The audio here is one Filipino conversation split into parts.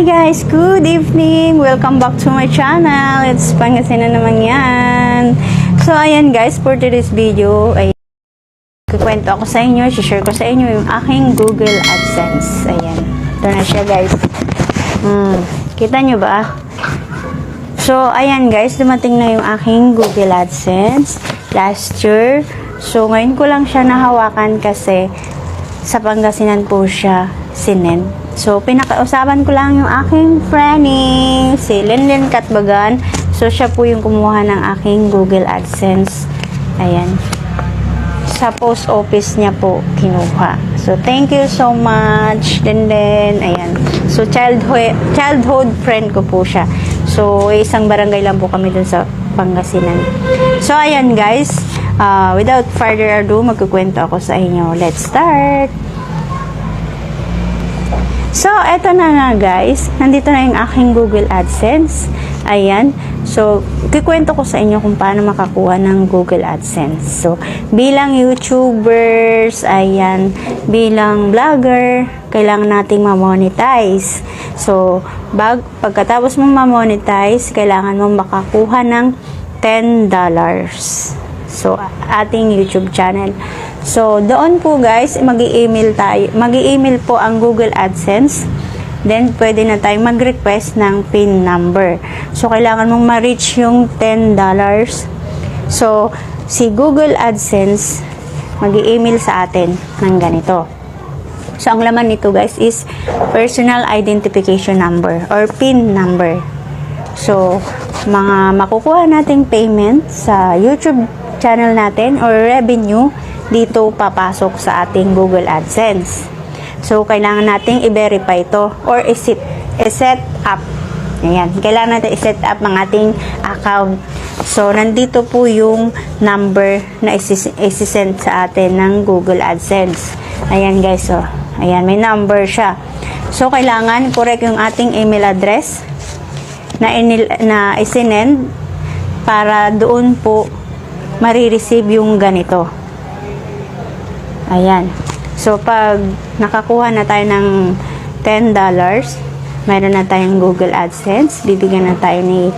Hi guys, good evening! Welcome back to my channel. It's Pangasinan naman yan. So ayan guys, for today's video, ay kukwento ako sa inyo, share ko sa inyo yung aking Google AdSense. Ayan, ito na siya guys. Hmm, kita nyo ba? So, ayan guys, dumating na yung aking Google AdSense last year. So, ngayon ko lang siya nahawakan kasi sa Pangasinan po siya sinend. So, pinakausapan ko lang yung aking friending, si Linlin Katbagan. So, siya po yung kumuha ng aking Google AdSense. Ayan. Sa post office niya po kinuha. So, thank you so much, Linlin. Ayan. So, childhood, childhood friend ko po siya. So, isang barangay lang po kami dun sa Pangasinan. So, ayan guys. Uh, without further ado, magkukwento ako sa inyo. Let's start! So, eto na nga guys. Nandito na yung aking Google AdSense. Ayan. So, kikwento ko sa inyo kung paano makakuha ng Google AdSense. So, bilang YouTubers, ayan, bilang vlogger, kailangan nating ma-monetize. So, bag, pagkatapos mong ma-monetize, kailangan mong makakuha ng $10. So, ating YouTube channel. So, doon po guys, mag-email tayo. Mag-email po ang Google AdSense. Then, pwede na tayo mag-request ng PIN number. So, kailangan mong ma-reach yung $10. So, si Google AdSense, mag-email sa atin ng ganito. So, ang laman nito guys is personal identification number or PIN number. So, mga makukuha nating payment sa YouTube channel natin or revenue, dito papasok sa ating Google AdSense. So, kailangan nating i-verify to or i-set, i-set up. Ayan. Kailangan natin i-set up ang ating account. So, nandito po yung number na isi- isi-send sa atin ng Google AdSense. Ayan guys, oh. Ayan, may number siya. So, kailangan correct yung ating email address na, inil, na isinend para doon po marireceive yung ganito. Ayan. So, pag nakakuha na tayo ng $10, meron na tayong Google AdSense. Bibigyan na tayo ni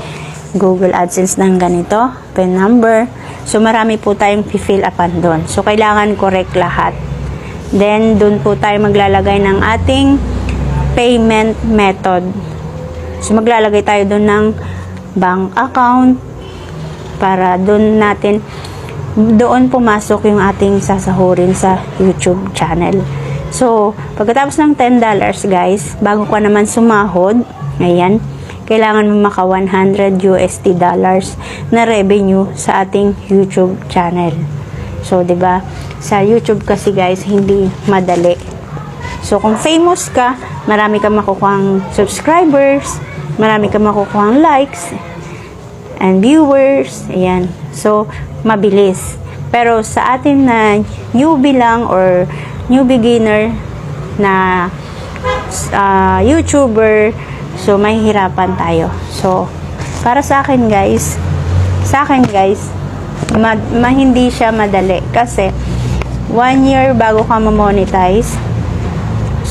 Google AdSense ng ganito, PIN number. So, marami po tayong fill upan doon. So, kailangan correct lahat. Then, doon po tayo maglalagay ng ating payment method. So, maglalagay tayo doon ng bank account para doon natin doon pumasok yung ating sasahurin sa YouTube channel. So, pagkatapos ng $10 guys, bago ka naman sumahod, ayan, kailangan mo maka 100 USD dollars na revenue sa ating YouTube channel. So, 'di ba? Sa YouTube kasi guys, hindi madali. So, kung famous ka, marami kang makukuhang subscribers, marami kang makukuhang likes, and viewers. Ayan. So, mabilis. Pero sa atin na newbie lang or new beginner na uh, YouTuber, so mahihirapan tayo. So, para sa akin guys, sa akin guys, ma, ma hindi siya madali. Kasi, one year bago ka ma-monetize,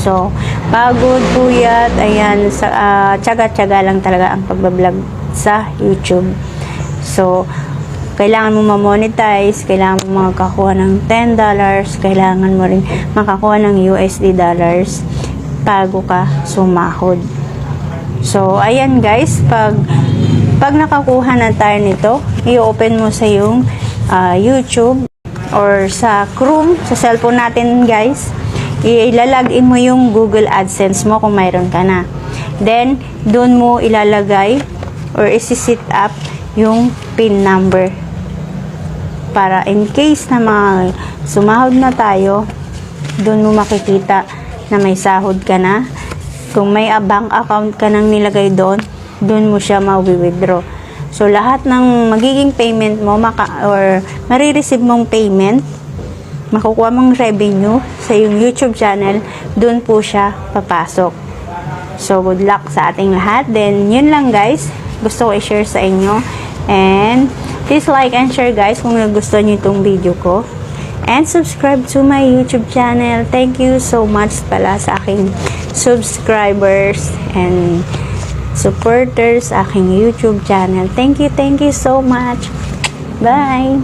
So, pagod, puyat, ayan, sa, uh, tsaga-tsaga lang talaga ang pagbablog sa YouTube. So, kailangan mo ma-monetize, kailangan mo makakuha ng $10, kailangan mo rin makakuha ng USD dollars bago ka sumahod. So, ayan guys, pag pag nakakuha na tayo nito, i-open mo sa yung uh, YouTube or sa Chrome, sa cellphone natin guys, ilalagin mo yung Google AdSense mo kung mayroon ka na. Then, doon mo ilalagay or isi-set up yung PIN number para in case na mga sumahod na tayo, doon mo makikita na may sahod ka na. Kung may bank account ka nang nilagay doon, doon mo siya ma-withdraw. So, lahat ng magiging payment mo, maka, or marireceive mong payment, makukuha mong revenue sa yung YouTube channel, doon po siya papasok. So, good luck sa ating lahat. Then, yun lang guys. Gusto ko i-share sa inyo. And, please like and share guys kung nagustuhan nyo itong video ko. And subscribe to my YouTube channel. Thank you so much pala sa aking subscribers and supporters aking YouTube channel. Thank you, thank you so much. Bye!